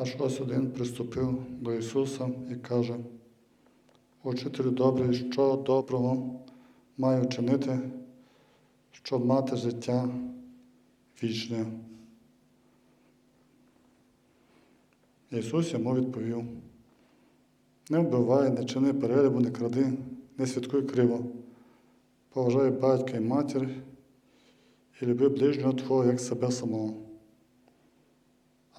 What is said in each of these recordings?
Аж ось один приступив до Ісуса і каже, Учителю добрий, що доброго маю чинити, щоб мати життя вічне. Ісус йому відповів, не вбивай, не чини перелібу, не кради, не святкуй криво, поважай батька і матір і люби ближнього Твого як себе самого.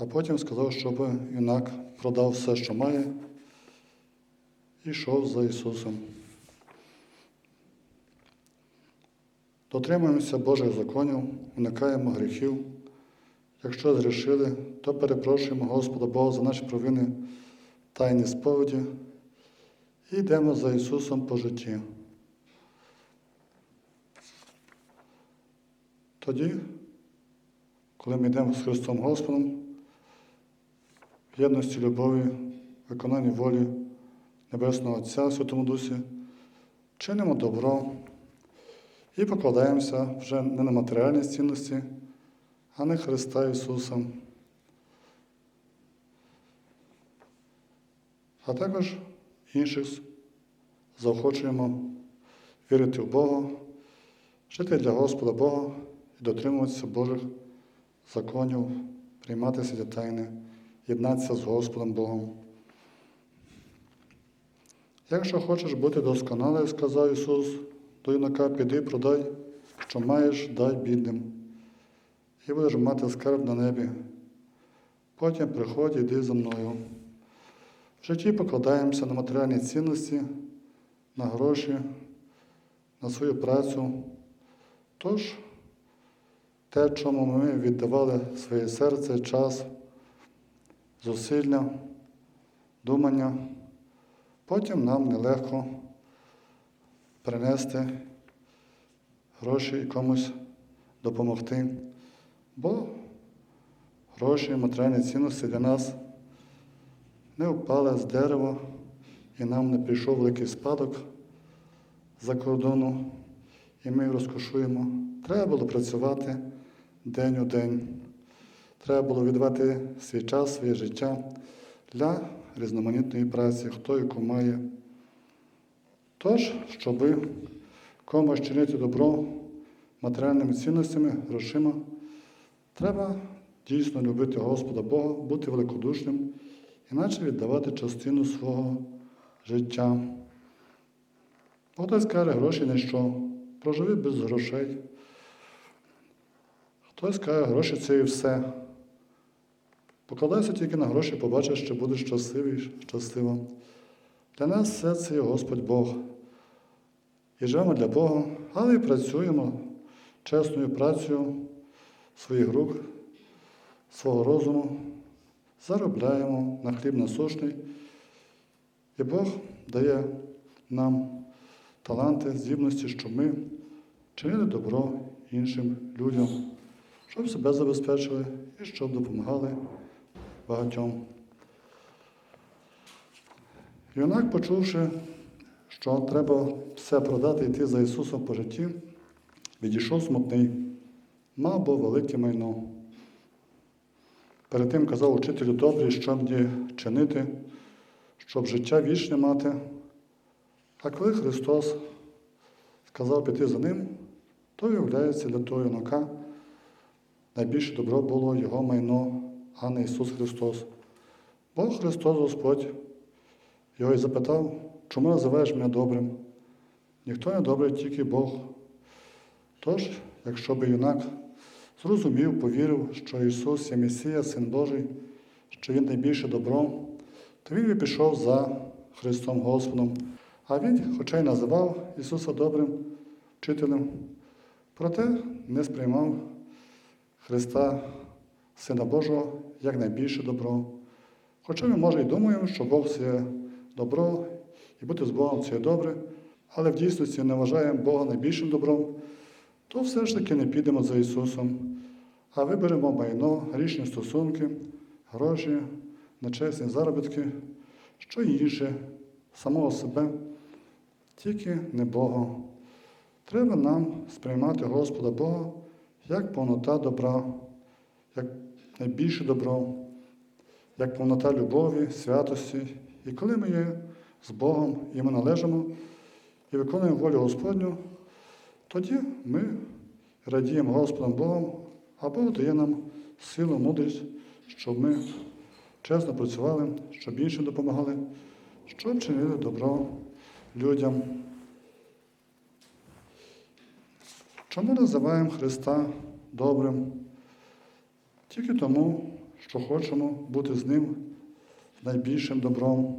А потім сказав, щоб юнак продав все, що має, і йшов за Ісусом. Дотримуємося Божих законів, уникаємо гріхів. Якщо зрішили, то перепрошуємо Господа Бога за наші провини тайні сповіді і йдемо за Ісусом по житті. Тоді, коли ми йдемо з Христом Господом, єдності любові, виконанні волі Небесного Отця Святому Дусі, чинимо добро і покладаємося вже не на матеріальні цінності, а на Христа Ісуса. А також інших заохочуємо вірити в Бога, жити для Господа Бога і дотримуватися Божих законів, приймати святі тайни, єднатися з Господом Богом. Якщо хочеш бути досконалий, сказав Ісус до юнака, піди, продай, що маєш, дай бідним, і будеш мати скарб на небі. Потім приходь, іди за мною. В житті покладаємося на матеріальні цінності, на гроші, на свою працю. Тож, те, чому ми віддавали своє серце, час, зусилля, думання, потім нам нелегко принести гроші і комусь допомогти, бо гроші, матеріальні цінності для нас не впали з дерева і нам не прийшов великий спадок за кордону, і ми розкошуємо. Треба було працювати день у день. Треба було віддавати свій час, своє життя для різноманітної праці, хто яку має. Тож, щоби комусь чинити добро матеріальними цінностями, грошима, треба дійсно любити Господа Бога, бути великодушним, іначе віддавати частину свого життя. Хтось каже, гроші що, проживи без грошей. Хтось каже, гроші це і все. Покладайся тільки на гроші, побачиш, що будеш щасливий, щаслива. Для нас все це є Господь Бог. І живемо для Бога, але і працюємо чесною працею своїх рук, свого розуму, заробляємо на хліб насущний. І Бог дає нам таланти, здібності, щоб ми чинили добро іншим людям, щоб себе забезпечили і щоб допомагали багатьом. Юнак, почувши, що треба все продати йти за Ісусом по житті, відійшов смутний, мав бо велике майно. Перед тим казав учителю добрий, що мені чинити, щоб життя вічне мати. А коли Христос сказав піти за ним, то виявляється для того юнака найбільше добро було його майно, а не Ісус Христос. Бо Христос Господь його і запитав, чому називаєш мене добрим? Ніхто не добрий, тільки Бог. Тож, якщо би юнак зрозумів, повірив, що Ісус є Месія, Син Божий, що Він найбільше добро, то він би пішов за Христом Господом. А він, хоча й називав Ісуса добрим вчителем, проте не сприймав Христа, Сина Божого, як найбільше добро. Хоча ми, може, і думаємо, що Бог це добро, і бути з Богом це добре, але в дійсності не вважаємо Бога найбільшим добром, то все ж таки не підемо за Ісусом, а виберемо майно, грішні стосунки, гроші, нечесні заробітки, що інше, самого себе, тільки не Бога. Треба нам сприймати Господа Бога як повнота добра, як найбільше добро. як повнота любові, святості. І коли ми є з Богом і ми належимо і виконуємо волю Господню, тоді ми радіємо Господом Богом, а Бог дає нам силу, мудрість, щоб ми чесно працювали, щоб іншим допомагали, щоб чинили добро людям. Чому називаємо Христа добрим? Тільки тому, що хочемо бути з Ним найбільшим добром.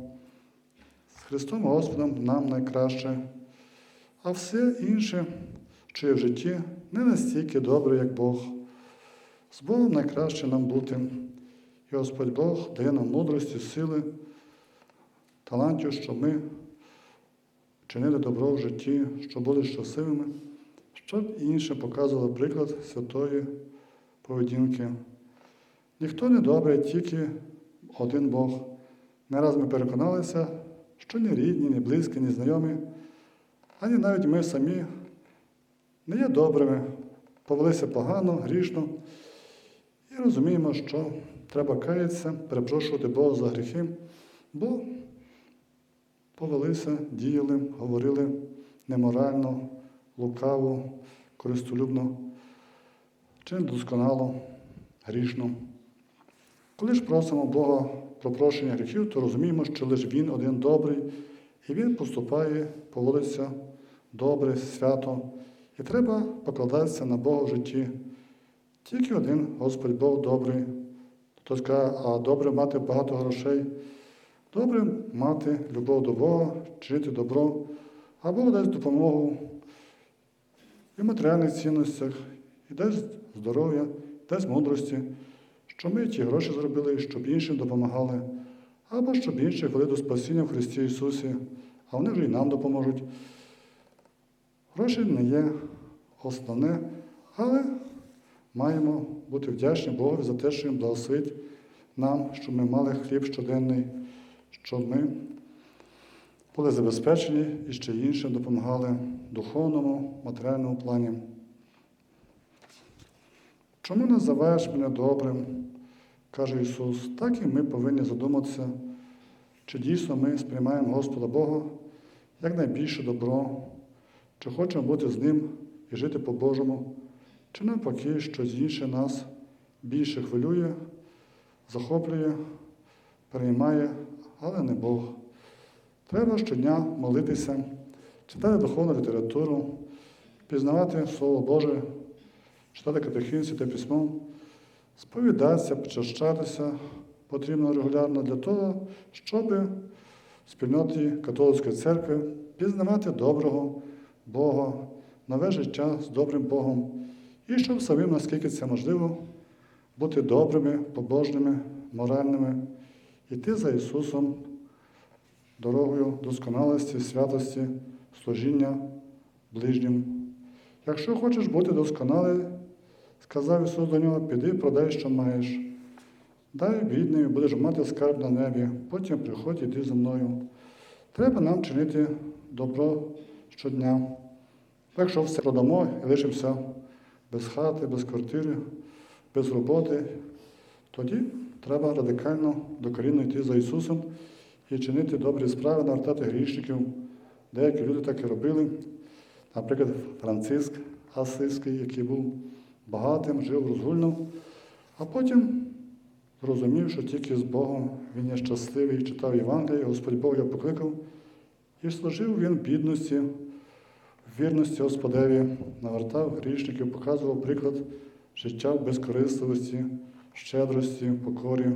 З Христом Господом нам найкраще, а все інше, що є в житті, не настільки добре, як Бог. З Богом найкраще нам бути. І Господь Бог дає нам мудрості, сили, талантів, щоб ми чинили добро в житті, щоб були щасливими, щоб інші показували приклад святої поведінки. Ніхто не добрий, тільки один Бог. Не раз ми переконалися, що ні рідні, ні близькі, ні знайомі, ані навіть ми самі не є добрими, повелися погано, грішно і розуміємо, що треба каятися, перепрошувати Бога за гріхи, бо повелися, діяли, говорили неморально, лукаво, користолюбно, чи недосконало, грішно. Коли ж просимо Бога про прощення гріхів, то розуміємо, що лише Він один добрий, і Він поступає, поводиться добре, свято, і треба покладатися на Бога в житті. Тільки один Господь Бог добрий. Хтось каже, а добре мати багато грошей. Добре мати любов до Бога, чинити добро, а Бог дасть допомогу і в матеріальних цінностях, і дасть здоров'я, дасть мудрості, щоб ми ті гроші зробили, щоб іншим допомагали, або щоб інші вели до спасіння в Христі Ісусі, а вони вже і нам допоможуть. Гроші не є основне, але маємо бути вдячні Богу за те, що Він благословить нам, щоб ми мали хліб щоденний, щоб ми були забезпечені і ще іншим допомагали духовному, матеріальному плані. Чому називаєш мене добрим? Каже Ісус, так і ми повинні задуматися, чи дійсно ми сприймаємо Господа Бога як найбільше добро, чи хочемо бути з Ним і жити по-божому, чи навпаки, щось інше нас більше хвилює, захоплює, переймає, але не Бог. Треба щодня молитися, читати духовну літературу, пізнавати Слово Боже, читати катехінці та письмо, сповідатися, причащатися потрібно регулярно для того, щоб в спільноті католицької церкви пізнавати доброго Бога, нове життя з добрим Богом, і щоб самим, наскільки це можливо, бути добрими, побожними, моральними, йти за Ісусом дорогою досконалості, святості, служіння ближнім. Якщо хочеш бути досконалий, сказав Ісус до нього, піди, продай, що маєш. Дай бідним, будеш мати скарб на небі, потім приходь, іди за мною. Треба нам чинити добро щодня. Якщо все продамо і лишимося без хати, без квартири, без роботи, тоді треба радикально докорінно йти за Ісусом і чинити добрі справи, навертати грішників. Деякі люди так і робили. Наприклад, Франциск Асийський, який був багатим, жив розгульно, а потім зрозумів, що тільки з Богом він є щасливий, читав Євангеліє, Господь Бог його покликав, і служив він бідності, вірності Господеві, навертав грішників, показував приклад життя в безкорисливості, щедрості, покорі.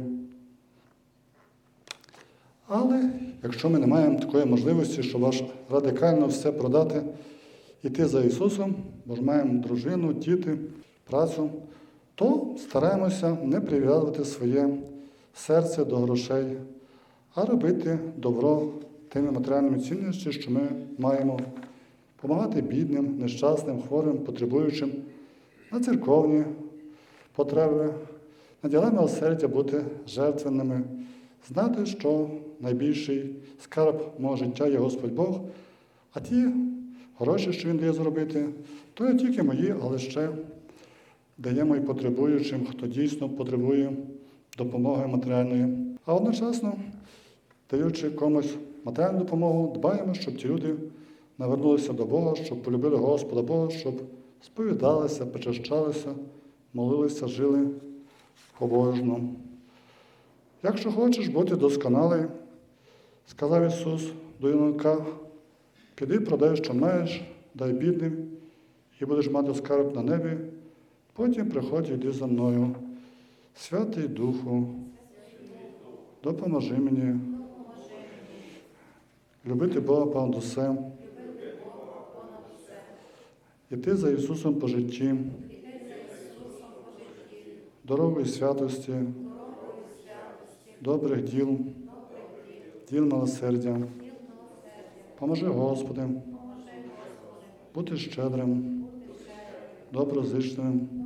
Але якщо ми не маємо такої можливості, щоб аж радикально все продати, іти за Ісусом, бо ж маємо дружину, діти, працю, то стараємося не прив'язувати своє серце до грошей, а робити добро тими матеріальними цінностями, що ми маємо, допомагати бідним, нещасним, хворим, потребуючим на церковні потреби, на діла милосердя бути жертвенними, знати, що найбільший скарб мого життя є Господь Бог, а ті гроші, що Він дає зробити, то не тільки мої, але ще даємо і потребуючим, хто дійсно потребує допомоги матеріальної. а одночасно, даючи комусь матеріальну допомогу, дбаємо, щоб ті люди навернулися до Бога, щоб полюбили Господа Бога, щоб сповідалися, причащалися, молилися, жили побожно. Якщо хочеш бути досконалий, сказав Ісус до юнака, піди продай, що маєш, дай бідним, і будеш мати скарб на небі, потім приходь йди за мною. Святий Духу, допоможи мені. Любити Бога понад усе, іти за Ісусом по житті, дорогою святості, добрих діл, діл милосердя. Поможи Господи, бути щедрим, доброзичливим,